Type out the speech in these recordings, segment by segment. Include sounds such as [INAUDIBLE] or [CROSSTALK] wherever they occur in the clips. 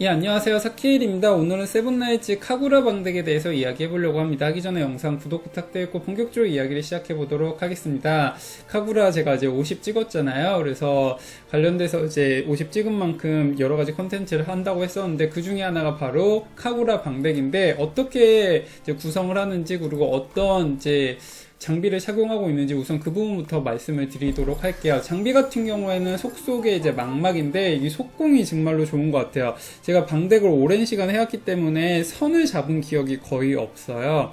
예, 안녕하세요. 사키일입니다. 오늘은 세븐나이츠 카구라 방덱에 대해서 이야기해 보려고 합니다. 하기 전에 영상 구독 부탁드리고 본격적으로 이야기를 시작해 보도록 하겠습니다. 카구라 제가 이제 50 찍었잖아요. 그래서 관련돼서 이제 50 찍은 만큼 여러 가지 컨텐츠를 한다고 했었는데 그 중에 하나가 바로 카구라 방덱인데 어떻게 구성을 하는지 그리고 어떤 이제 장비를 착용하고 있는지 우선 그 부분부터 말씀을 드리도록 할게요. 장비 같은 경우에는 속 속에 이제 망막인데 이 속공이 정말로 좋은 것 같아요. 제가 방덱을 오랜 시간 해왔기 때문에 선을 잡은 기억이 거의 없어요.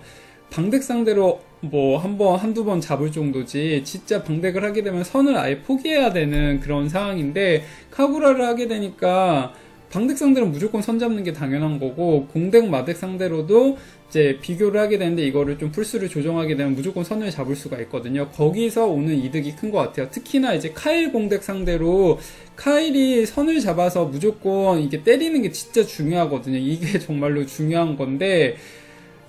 방덱 상대로 뭐 한 번, 한두 번 잡을 정도지, 진짜 방덱을 하게 되면 선을 아예 포기해야 되는 그런 상황인데, 카구라를 하게 되니까, 방덱 상대는 무조건 선 잡는 게 당연한 거고 공덱 마덱 상대로도 이제 비교를 하게 되는데 이거를 좀 풀수를 조정하게 되면 무조건 선을 잡을 수가 있거든요. 거기서 오는 이득이 큰 것 같아요. 특히나 이제 카일 공덱 상대로 카일이 선을 잡아서 무조건 이게 때리는 게 진짜 중요하거든요. 이게 [LAUGHS] 정말로 중요한 건데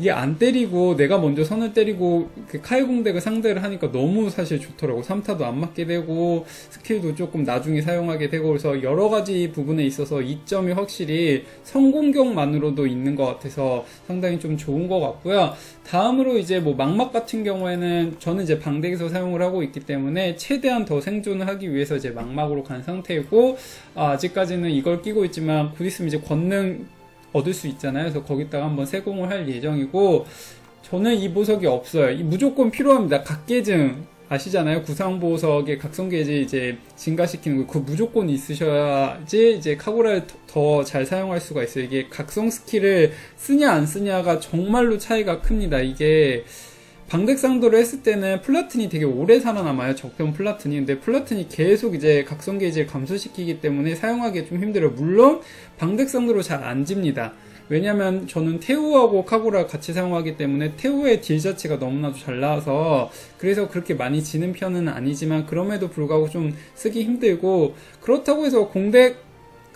이게 안 때리고 내가 먼저 선을 때리고 그 카이 공덱을 상대를 하니까 너무 사실 좋더라고. 3타도 안 맞게 되고 스킬도 조금 나중에 사용하게 되고 그래서 여러 가지 부분에 있어서 이점이 확실히 성공격만으로도 있는 것 같아서 상당히 좀 좋은 것 같고요. 다음으로 이제 뭐 망막 같은 경우에는 저는 이제 방덱에서 사용을 하고 있기 때문에 최대한 더 생존을 하기 위해서 이제 망막으로 간 상태이고 아, 아직까지는 이걸 끼고 있지만 곧 있으면 이제 권능 얻을 수 있잖아요. 그래서 거기다가 한번 세공을 할 예정이고 저는 이 보석이 없어요. 무조건 필요합니다. 각계증 아시잖아요. 구상 보석의 각성계지 이제 증가시키는 거, 그 무조건 있으셔야지 이제 카고라를 더 잘 사용할 수가 있어요. 이게 각성 스킬을 쓰냐 안 쓰냐가 정말로 차이가 큽니다. 이게 방덱 상도로 했을 때는 플라틴이 되게 오래 살아남아요. 적평 플라틴이. 근데 플라틴이 계속 이제 각성 게이지를 감소시키기 때문에 사용하기 좀 힘들어요. 물론 방덱 상도로 잘 안 집니다. 왜냐면 저는 태우하고 카고라 같이 사용하기 때문에 태우의 딜 자체가 너무나도 잘 나와서 그래서 그렇게 많이 지는 편은 아니지만 그럼에도 불구하고 좀 쓰기 힘들고 그렇다고 해서 공덱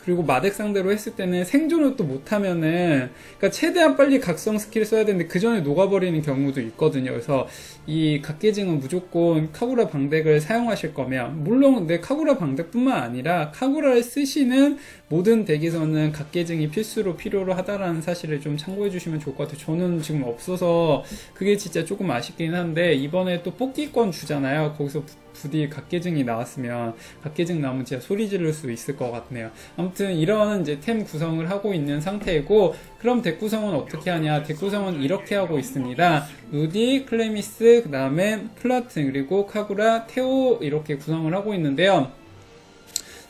그리고 마덱 상대로 했을 때는 생존을 또 못하면은 그러니까 최대한 빨리 각성 스킬을 써야 되는데 그 전에 녹아버리는 경우도 있거든요. 그래서 이 각계징은 무조건 카구라 방덱을 사용하실 거면 물론 근데 카구라 방덱뿐만 아니라 카구라를 쓰시는 모든 덱에서는 각계징이 필수로 필요로 하다라는 사실을 좀 참고해 주시면 좋을 것 같아요. 저는 지금 없어서 그게 진짜 조금 아쉽긴 한데 이번에 또 뽑기권 주잖아요. 거기서 부디 각계증이 나왔으면 각계증 나오면 진짜 소리 지를 수 있을 것 같네요. 아무튼 이런 이제 템 구성을 하고 있는 상태이고 그럼 덱 구성은 어떻게 하냐? 덱 구성은 이렇게 하고 있습니다. 누디, 클레미스, 그 다음에 플라튼 그리고 카구라, 테오 이렇게 구성을 하고 있는데요.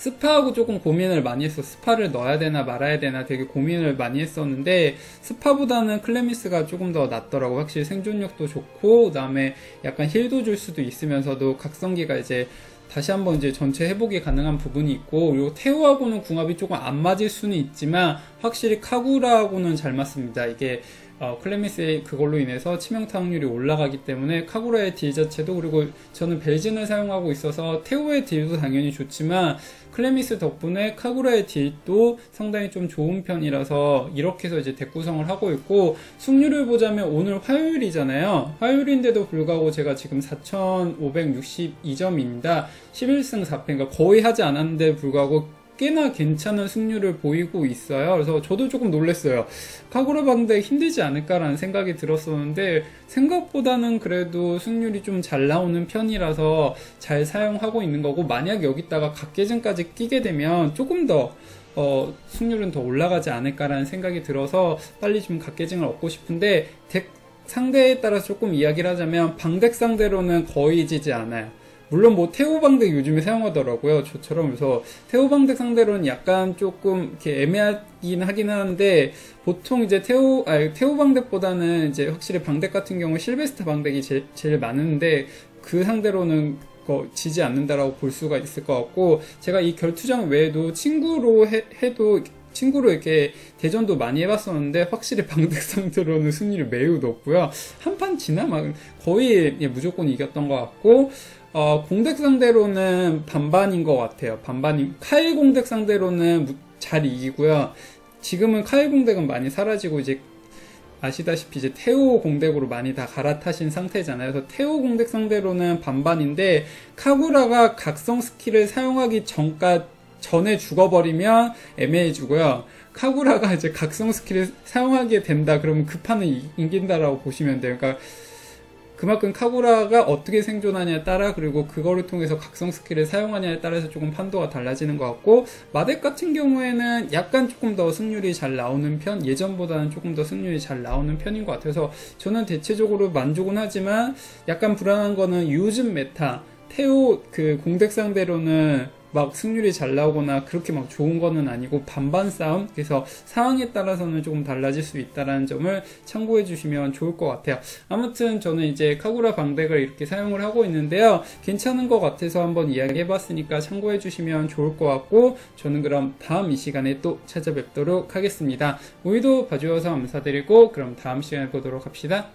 스파하고 조금 고민을 많이 했어. 스파를 넣어야 되나 말아야 되나 되게 고민을 많이 했었는데 스파보다는 클레미스가 조금 더 낫더라고. 확실히 생존력도 좋고 그다음에 약간 힐도 줄 수도 있으면서도 각성기가 이제 다시 한번 이제 전체 회복이 가능한 부분이 있고 그리고 테오하고는 궁합이 조금 안 맞을 수는 있지만 확실히 카구라하고는 잘 맞습니다. 이게 어, 클레미스의 그걸로 인해서 치명타 확률이 올라가기 때문에 카구라의 딜 자체도 그리고 저는 벨진을 사용하고 있어서 테오의 딜도 당연히 좋지만 클레미스 덕분에 카구라의 딜도 상당히 좀 좋은 편이라서 이렇게 해서 이제 덱 구성을 하고 있고 승률을 보자면 오늘 화요일이잖아요. 화요일인데도 불구하고 제가 지금 4,562점입니다. 11승 4패, 그러니까 거의 하지 않았는데 불구하고 꽤나 괜찮은 승률을 보이고 있어요. 그래서 저도 조금 놀랐어요. 카구라 방대 힘들지 않을까라는 생각이 들었었는데 생각보다는 그래도 승률이 좀 잘 나오는 편이라서 잘 사용하고 있는 거고 만약 여기다가 각계증까지 끼게 되면 조금 더 어, 승률은 더 올라가지 않을까라는 생각이 들어서 빨리 좀 각계증을 얻고 싶은데 덱 상대에 따라서 조금 이야기를 하자면 방덱 상대로는 거의 지지 않아요. 물론 뭐 태호방덱 요즘에 사용하더라고요. 저처럼 그래서 태호방덱 상대로는 약간 조금 이렇게 애매하긴 하긴 하는데 보통 이제 태호 아 태호방덱보다는 이제 확실히 방덱 같은 경우 실베스트 방덱이 제, 제일 많은데 그 상대로는 거 지지 않는다라고 볼 수가 있을 것 같고 제가 이 결투장 외에도 친구로 해, 해도 친구로 이렇게 대전도 많이 해봤었는데 확실히 방득 상대로는 승률이 매우 높고요. 한 판 지나 막 거의 무조건 이겼던 것 같고 어, 공덱 상대로는 반반인 것 같아요. 반반인 카일 공덱 상대로는 잘 이기고요. 지금은 카일 공덱은 많이 사라지고 이제 아시다시피 이제 태오 공덱으로 많이 다 갈아타신 상태잖아요. 그래서 태오 공덱 상대로는 반반인데 카구라가 각성 스킬을 사용하기 전까 전에 죽어버리면 애매해지고요. 카구라가 이제 각성 스킬을 사용하게 된다. 그러면 그 이- 이긴다라고 보시면 돼요. 그러니까 그만큼 카구라가 어떻게 생존하냐에 따라 그리고 그거를 통해서 각성 스킬을 사용하냐에 따라서 조금 판도가 달라지는 것 같고 마덱 같은 경우에는 약간 조금 더 승률이 잘 나오는 편 예전보다는 조금 더 승률이 잘 나오는 편인 것 같아서 저는 대체적으로 만족은 하지만 약간 불안한 거는 요즘 메타 태오 그 공덱 상대로는 막 승률이 잘 나오거나 그렇게 막 좋은 거는 아니고 반반 싸움? 그래서 상황에 따라서는 조금 달라질 수 있다라는 점을 참고해 주시면 좋을 것 같아요. 아무튼 저는 이제 카구라 방덱을 이렇게 사용을 하고 있는데요. 괜찮은 것 같아서 한번 이야기해 봤으니까 참고해 주시면 좋을 것 같고 저는 그럼 다음 이 시간에 또 찾아뵙도록 하겠습니다. 오늘도 봐주셔서 감사드리고 그럼 다음 시간에 보도록 합시다